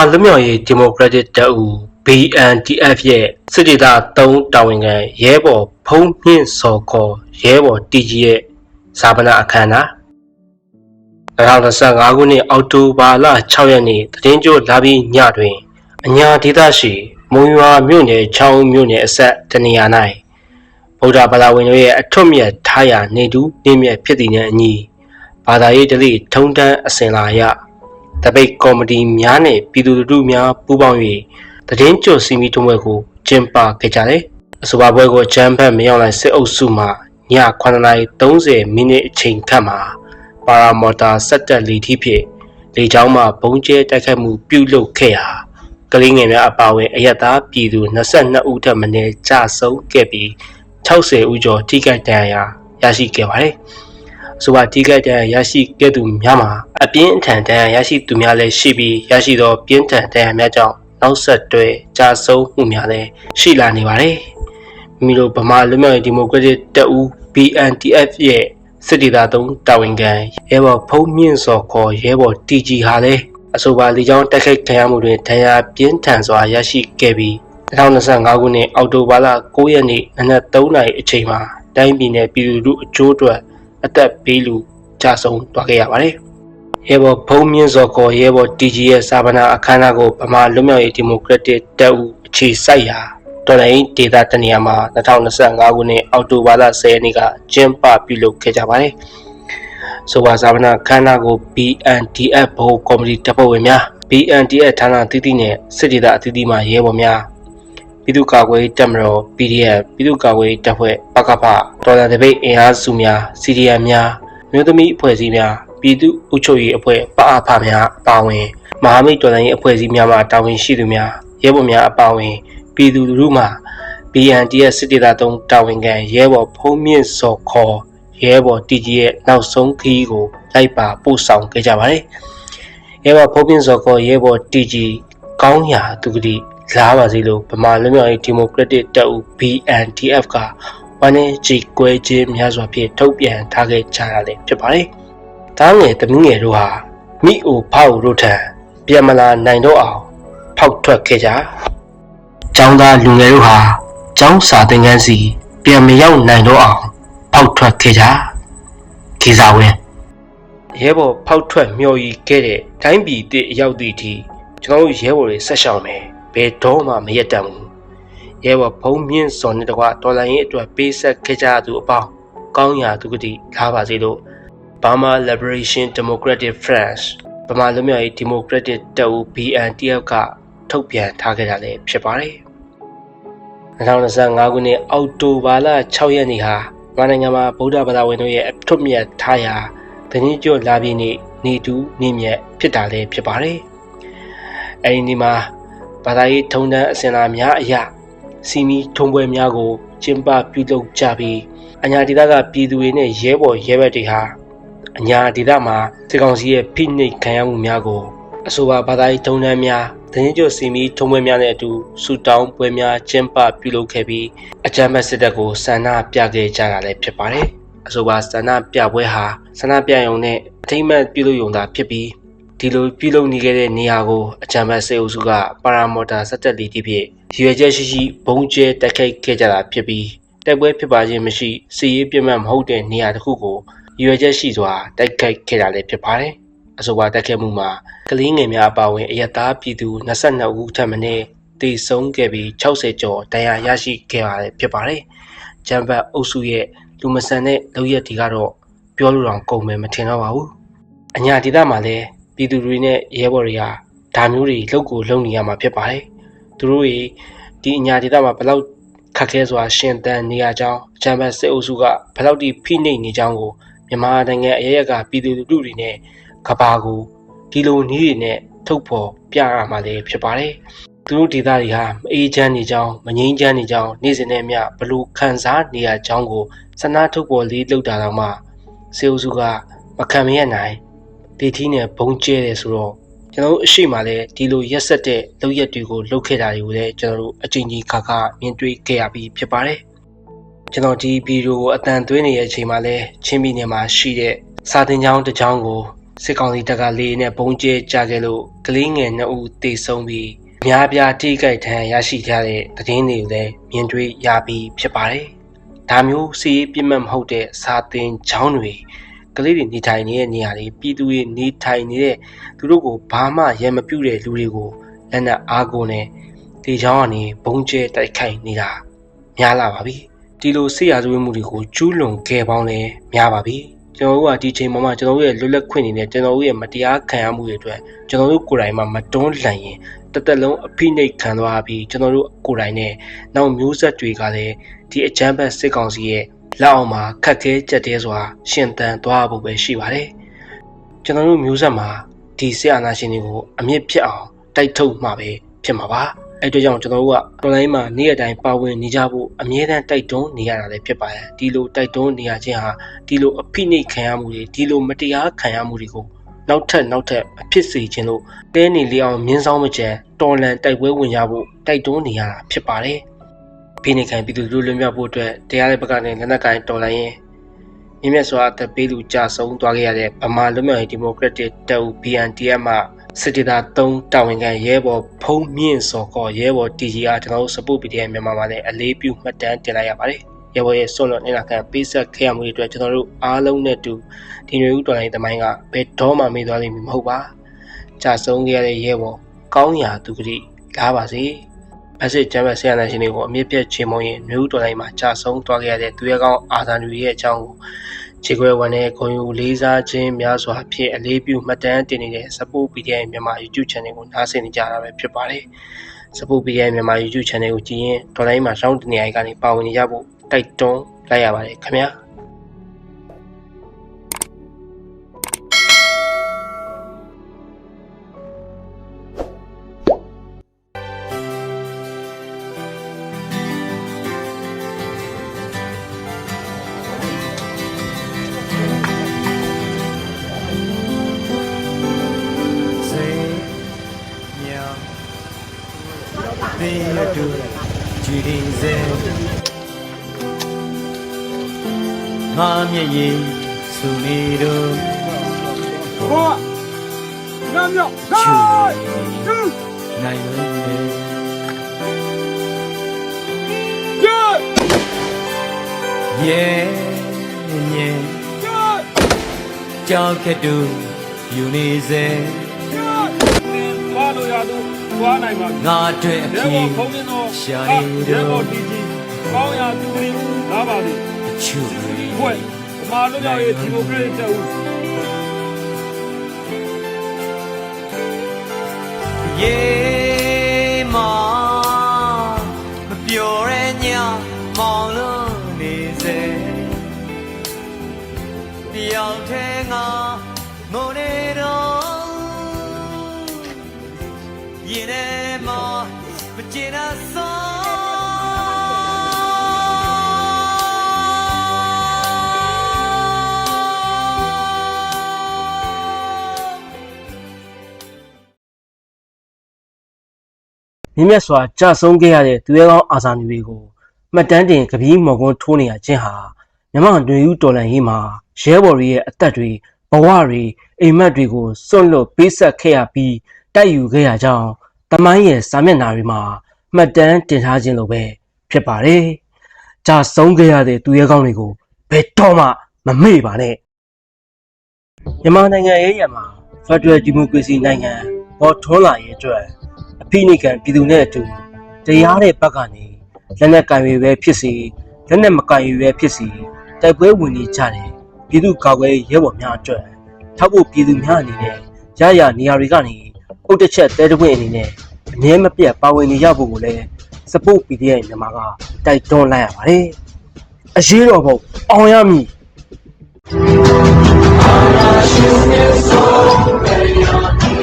ဗမာလူမျိုးရေးဒီမိုကရက်တစ်တပ်ဦး BNDF ရဲ့စစ်ဒေသ3တာဝန်ခံရဲဘော်ဖုံးမြင့်စော်ခေါ်ရဲဘော်တီကြီးရဲ့ဇာပနာအခမ်းအနား2025ခုနှစ်အောက်တိုဘာလ6ရက်နေ့တည်င်းကျိုးလာပြီးညတွင်အညာဒေသရှိမုံရွာမြို့နယ်ချောင်းမြို့နယ်အဆက်တနေရာ၌ဗုဒ္ဓဘာသာဝင်တို့ရဲ့အထွတ်မြတ်ထားရာနေတူးနေမြတ်ဖြစ်တည်နေအညီဘာသာရေးဓလေ့ထုံးတမ်းအစဉ်လာရ တပိတ်ကော်မတီများနဲ့ပြည်သူလူထုများပူးပေါင်း၍တည်င်းကျွတ်စီမီထုံးပွဲကိုကျင်းပခဲ့ကြတယ်အဆိုပါပွဲကိုချမ်းဖတ်မရောက်နိုင်စစ်အုပ်စုမှည9:30မိနစ်အချိန်ခန့်မှာပါရာမော်တာစက်တက်လီထီဖြင့်လေကြောင်းမှဘုံကျဲတိုက်ခတ်မှုပြုလုပ်ခဲ့ရာကလေးငယ်များအပါအဝင်အယက်သားပြည်သူ22ဦးထပ်မံကြာဆုံးခဲ့ပြီး60ဦးကျော်ထိခိုက်ဒဏ်ရာရရှိခဲ့ပါတယ်။ ဆိုပါထိခိုက်ဒဏ်ရာရရှိခဲ့သူများမှာအပြင်းအထန်ဒဏ်ရာရရှိသူများလည်းရှိပြီးရရှိသောပြင်းထန်ဒဏ်ရာများကြောင့်နောက်ဆက်တွဲကြာဆုံးမှုများလည်းရှိလာနေပါတယ်။မိတို့ဗမာလူမျိုးရေးဒီမိုကရက်တစ်တပ်ဦး BNTF ရဲ့စစ်ဒေသသုံးတာဝန်ခံရဲဘော်ဖုံးမြင့်စော်ခေါ်ရဲဘော် TG ဟာလည်းအဆိုပါလေကြောင်းတိုက်ခိုက်ခံရမှုတွင်ဒဏ်ရာပြင်းထန်စွာရရှိခဲ့ပြီး2025ခုနှစ်အောက်တိုဘာလ9ရက်နေ့နနက်3နာရီအချိန်မှာတိုင်းပြည်နယ်ပြည်သူလူအကျိုးအတွက် အသက်ပေးလူကြာဆုံးသွားခဲ့ရပါတယ်။ရဲဘော်ဖုံးမြင့်စော်ခေါ်ရဲဘော် TG ရဲ့စာပနာအခမ်းအနားကိုဗမာလွတ်မြောက်ရေးဒီမိုကရက်တစ်တပ်ဦးအခြေစိုက်ရာတော်လိုင်းဒေတာတနေရာမှာ2025ခုနှစ်အောက်တိုဘာလ10ရက်နေ့ကကျင်းပပြုလုပ်ခဲ့ကြပါတယ်။ဆိုပါစာပနာခန္ဓာကို BNDF ဘိုးကော်မတီတပ်ဖွဲ့ဝင်များ BNDF ဌာနတည်တည်နဲ့စစ်ဒေသအသီးသီးမှရဲဘော်များ ပြည်သူ့ကာကွယ်တပ်မတော် PDF ပြည်သူ့ကာကွယ်တပ်ဖွဲ့ပကဖတော်လှန်တပိတ်အင်အားစုများ CDM များမြို့သမီးအဖွဲ့အစည်းများပြည်သူ့အုပ်ချုပ်ရေးအဖွဲ့ပအဖများအပါအဝင်မဟာမိတ်တော်လှန်ရေးအဖွဲ့အစည်းများမှတာဝန်ရှိသူများရဲဘော်များအပါအဝင်ပြည်သူလူထုမှ BNDS စစ်ဒေသသုံးတာဝန်ခံရဲဘော်ဖုံးမြင့်စော်ခေါ်ရဲဘော်တီကြီးရဲ့နောက်ဆုံးခီးကိုလိုက်ပါပို့ဆောင်ခဲ့ကြပါတယ်။ရဲဘော်ဖုံးမြင့်စော်ခေါ်ရဲဘော်တီကြီးကောင်းရာသူကတိ လားပါစေလို့ဗမာလူမျိုးရေးဒီမိုကရက်တစ်တပ်ဦး BNDF ကဝန်နေကြီးကွဲခြင်းများစွာဖြင့်ထုတ်ပြန်ထားခဲ့ကြတာလည်းဖြစ်ပါတယ်။တားငယ်တမင်းငယ်တို့ဟာမိအိုဖောက်တို့ထံပြန်မလာနိုင်တော့အောင်ဖောက်ထွက်ခဲ့ကြ။ကျောင်းသားလူငယ်တို့ဟာကျောင်းစာသင်ခန်းစီပြန်မရောက်နိုင်တော့အောင်ဖောက်ထွက်ခဲ့ကြ။ခေစာဝင်းရဲဘော်ဖောက်ထွက်မျော်ရည်ခဲ့တဲ့တိုင်းပြည်တစ်အရောက်သည့်အထိကျွန်တော်တို့ရဲဘော်တွေဆက်ရှောင်မယ် ဘယ်တော့မှမရက်တံဘူးရဲဘော်ဖုံးမြင့်စော်နဲ့တကွတော်လိုင်းရဲ့အတွက်ပေးဆက်ခဲ့ကြသူအပေါင်းကောင်းရာသူကတိထားပါစေလို့ Burma Liberation Democratic Front ဗမာလူမျိုးရေး Democratic တပ်ဦး BNTF ကထုတ်ပြန်ထားခဲ့တာလည်းဖြစ်ပါတယ်2025ခုနှစ်အောက်တိုဘာလ6ရက်နေ့ဟာမြန်မာနိုင်ငံမှာဗုဒ္ဓဘာသာဝင်တို့ရဲ့အထွတ်မြတ်ထားရာတနည်းကျော်လာပြီးနေ့နေတူးနေမြတ်ဖြစ်တာလည်းဖြစ်ပါတယ်အဲဒီနေ့မှာ ဘာသာရေးထုံတန်းအစဉ်လာများအရာစီမီထုံပွဲများကိုကျင်းပပြုလုပ်ကြပြီးအညာဒေသကပြည်သူတွေနဲ့ရဲဘော်ရဲဘက်တွေဟာအညာဒေသမှာစစ်ကောင်စီရဲ့ဖိနှိပ်ခံရမှုများကိုအဆိုပါဘာသာရေးထုံတန်းများတရင်ကျော်စီမီထုံပွဲများနဲ့အတူဆူတောင်းပွဲများကျင်းပပြုလုပ်ခဲ့ပြီးအကြမ်းဖက်စစ်တပ်ကိုဆန္ဒပြခဲ့ကြတာလည်းဖြစ်ပါတယ်အဆိုပါဆန္ဒပြပွဲဟာဆန္ဒပြရုံနဲ့အထိမ့်မှတ်ပြုလုပ်ရုံသာဖြစ်ပြီး ဒီလိုပြုလုပ်နေခဲ့တဲ့နေရာကိုအကြံဖတ်စေအုပ်စုကပါရာမော်တာစက်တက်လီတိဖြင့်ရွေချက်ရှိရှိဘုံကျဲတက်ခိုက်ခဲ့ကြတာဖြစ်ပြီးတိုက်ပွဲဖြစ်ပါခြင်းမရှိစီရေးပြတ်မှတ်မဟုတ်တဲ့နေရာတစ်ခုကိုရွေချက်ရှိစွာတိုက်ခိုက်ခဲ့တာလည်းဖြစ်ပါတယ်။အဆိုပါတိုက်ခိုက်မှုမှာကလေးငယ်များအပါအဝင်အရသားပြည်သူ22ဦးထပ်မံတေဆုံးခဲ့ပြီး60ကျော်တရားရရှိခဲ့ပါတယ်ဖြစ်ပါတယ်။ဂျမ်ဘတ်အုပ်စုရဲ့လူမဆန်တဲ့လုပ်ရက်တွေကတော့ပြောလို့တော့ကုန်မယ်မထင်တော့ပါဘူး။အညာဒေသမှာလည်း ပြည်သူတွေနဲ့ရဲဘော်တွေဟာဒါမျိုးတွေလောက်ကိုလုံနေရမှာဖြစ်ပါတယ်။သူတို့တွေဒီအညာဒေသမှာဘလောက်ခက်ခဲစွာရှင်သန်နေရကြောင်းချမ်ဘတ်စစ်အုပ်စုကဘလောက်ထိဖိနှိပ်နေကြောင်းကိုမြန်မာနိုင်ငံအရရက်ကပြည်သူလူထုတွေနဲ့ကဘာကိုဒီလိုနည်းတွေနဲ့ထုတ်ဖော်ပြရမှာလည်းဖြစ်ပါတယ်။သူတို့ဒေသတွေဟာမအေးချမ်းနေကြောင်းမငြိမ်းချမ်းနေကြောင်းနေ့စဉ်နဲ့မျှဘလို့ခံစားနေရကြောင်းကိုစနာထုတ်ပေါ်လေးလောက်တာတော့မှစေအုပ်စုကမခံမရနိုင် ဒေသီးနဲ့ဘုံကျဲတယ်ဆိုတော့ကျွန်တော်တို့အရှိမှလည်းဒီလိုရက်ဆက်တဲ့လောက်ရက်တွေကိုလုပ်ခဲ့တာတွေကိုလည်းကျွန်တော်တို့အချိန်ကြီးခါခါမြင်တွေ့ခဲ့ရပြီးဖြစ်ပါတယ်ကျွန်တော်ဒီဗီဒီယိုကိုအတန်သွင်းနေတဲ့အချိန်မှာလည်းချင်းပြည်နယ်မှာရှိတဲ့စာတင်ကျောင်းတစ်ကျောင်းကိုစစ်ကောင်စီတပ်ကလေနဲ့ဘုံကျဲကြခဲ့လို့ကလေးငယ်2ဦးသေဆုံးပြီးအများပြားထိခိုက်ဒဏ်ရာရရှိကြတဲ့သတင်းတွေကိုလည်းမြင်တွေ့ရပြီးဖြစ်ပါတယ်။ဒါမျိုးစီးရေးပြစ်မှတ်မဟုတ်တဲ့စာသင်ကျောင်းတွေက လေးတွေနေထိုင်နေတဲ့နေရာတွေပြည်သူတွေနေထိုင်နေတဲ့သူတို့ကိုဘာမှရံမပြုတ်တဲ့လူတွေကိုလက်နက်အားကိုနဲ့ဒီချောင်းကနေဘုံကျဲတိုက်ခိုက်နေတာများလာပါပြီ။ဒီလိုဆေးရဇဝေးမှုတွေကိုကျူးလွန်ခဲ့ပေါင်းလည်းများပါပြီ။ကျွန်တော်တို့ကဒီချိန်မှာမှကျွန်တော်တို့ရဲ့လွတ်လပ်ခွင့်နေနဲ့ကျွန်တော်တို့ရဲ့မတရားခံရမှုတွေအတွက်ကျွန်တော်တို့ကိုယ်တိုင်မှမတွန်းလှန်ရင်တစ်သက်လုံးအဖိနှိတ်ခံသွားပြီးကျွန်တော်တို့ကိုယ်တိုင်နဲ့နောက်မျိုးဆက်တွေကလည်းဒီအကြမ်းဖက်စစ်ကောင်စီရဲ့ လက်အောက်မှာခက်ခဲကြက်တဲစွာ ရှင်သန်သွားဖို့ပဲရှိပါတယ်။ကျွန်တော်တို့မျိုးဆက်မှာဒီဆရာနာရှင်တွေကိုအမြင့်ဖြစ်အောင်တိုက်ထုတ်မှာပဲဖြစ်မှာပါ။အဲ့အတွက်ကြောင့်ကျွန်တော်တို့က online မှာနေ့ရက်တိုင်းပါဝင်နေကြဖို့အမြဲတမ်းတိုက်တွန်းနေရတာလည်းဖြစ်ပါတယ်။ဒီလိုတိုက်တွန်းနေရခြင်းဟာဒီလိုအဖိနှိတ်ခံရမှုတွေဒီလိုမတရားခံရမှုတွေကိုနောက်ထပ်နောက်ထပ်အဖြစ်စေခြင်းလို့တဲနေလျောင်မြင်းဆောင်မကျန်တော်လန်တိုက်ပွဲဝင်ကြဖို့တိုက်တွန်းနေရတာဖြစ်ပါတယ်။ ဖိနှိတ်ခံပြည်သူလူလွတ်မြောက်ဖို့အတွက်တရားတဲ့ဘက်ကနေလက်နက်ကိုင်တော်လှန်ရင်မြင့်မြတ်စွာအသက်ပေးလူကြဆုံးသွားခဲ့ရတဲ့ဗမာလွတ်မြောက်ရေးဒီမိုကရက်တစ်တပ်ဦး BNDF မှစစ်တေတာ3တာဝန်ခံရဲဘော်ဖုံးမြင့်စော်ကောရဲဘော် TG အားကျွန်တော်တို့ support PDF မြန်မာမှာလည်းအလေးပြုမှတ်တမ်းတင်လိုက်ရပါတယ်။ရဲဘော်ရဲ့ဆွန့်လွတ်နေတာခံပေးဆက်ခဲ့ရမှုတွေအတွက်ကျွန်တော်တို့အားလုံးနဲ့တူဒီမျိုးဦးတော်လိုင်းသမိုင်းကဘယ်တော့မှမေ့သွားလိမ့်မည်မဟုတ်ပါ။ကြာဆုံးခဲ့ရတဲ့ရဲဘော်ကောင်းရာသူကတိလာပါစေ။ အစစ်ကျမ်းပဲဆရာနာရှင်တွေကိုအမြင့်ပြတ်ချေမုံရင်မျိုးဦးတော်လိုင်းမှာကြာဆုံးသွားခဲ့ရတဲ့သူရဲကောင်းအာဇာနတွေရဲ့အကြောင်းကိုခြေခွဲဝန်နဲ့ဂုံယူလေးစားခြင်းများစွာဖြင့်အလေးပြုမှတ်တမ်းတင်နေတဲ့ Support PDI မြန်မာ YouTube Channel ကိုနားဆင်နေကြတာပဲဖြစ်ပါတယ်။ Support PDI မြန်မာ YouTube Channel ကိုကြည့်ရင်ဒေါ်လာမှာရှောင်းတနေရာကနေပါဝင်နေကြဖို့တိုက်တွန်းလိုက်ရပါတယ်ခင်ဗျာ။ ကြည်ဒီစေငါမျက်ရည်စူနေတော့ဟောညညချူဟိုးနိုင်လို့နေယေရဲ့ညင်ယေကြောက်ခဲ့တူယူနေစေယေသွားလို့ရ သူသွားနိုင်ပါပြီငါအတွက်အရဲဖြေဘော်ဖုန်းင်းတော့ရှာဟာနေရဲတော့ဘော်တီကြီးကောင်းရာသူကလေးလာပါလိမ့်ချူခွဲဗမာလူမျိုးရဲ့ဒီမိုကရက်တစ်တပ်ဦးရေမောင်မပျော်တဲ့ညမောင်လို့နေစေတယောက်ထဲငါ ကျင်တာစောမြင့်မြတ်စွာကြာဆုံးခဲ့ရတဲ့သူရဲကောင်းအာဇာနည်တွေကိုမှတ်တမ်းတင်ကပီးမော်ကွန်းထိုးနေရခြင်းဟာမြန်မာလူဦးတော်လှန်ရေးမှာရဲဘော်တွေရဲ့အသက်တွေဘဝတွေအိမ်မက်တွေကိုစွန့်လွတ်ပေးဆက်ခဲ့ရပြီးတိုက်ယူခဲ့ရကြောင်းတမိုင်းရဲ့စာမျက်နှာတွေမှာ မှတ်တမ်းတင်ထားခြင်းလိုပဲဖြစ်ပါတယ်။ကြာဆုံးခဲ့ရတဲ့သူရဲကောင်းတွေကိုဘယ်တော့မှမမေ့ပါနဲ့။မြန်မာနိုင်ငံရဲ့ရမှာ Federal Democracy နိုင်ငံပေါ်ထွန်းလာရေးအတွက်အဖိနိကန်ပြည်သူနဲ့အတူတရားတဲ့ဘက်ကနေလက်နက်ကင်ရွေပဲဖြစ်စီလက်နက်မကင်ရွေပဲဖြစ်စီတိုက်ပွဲဝင်နေကြတယ်ပြည်သူကာကွယ်ရေးရဲဘော်များအတွက်ထောက်ဖို့ပြည်သူများအနေနဲ့ရရနေရာတွေကနေအုတ်တစ်ချက်တဲတပွင့်အနေနဲ့အ မြဲမပြတ်ပါဝင်နေရဖို့ကိုလည်း support PDF ရဲ့မြန်မာကတိုက်တွန်းလိုက်ရပါတယ်။အရေးတော်ပုံအောင်ရမည်။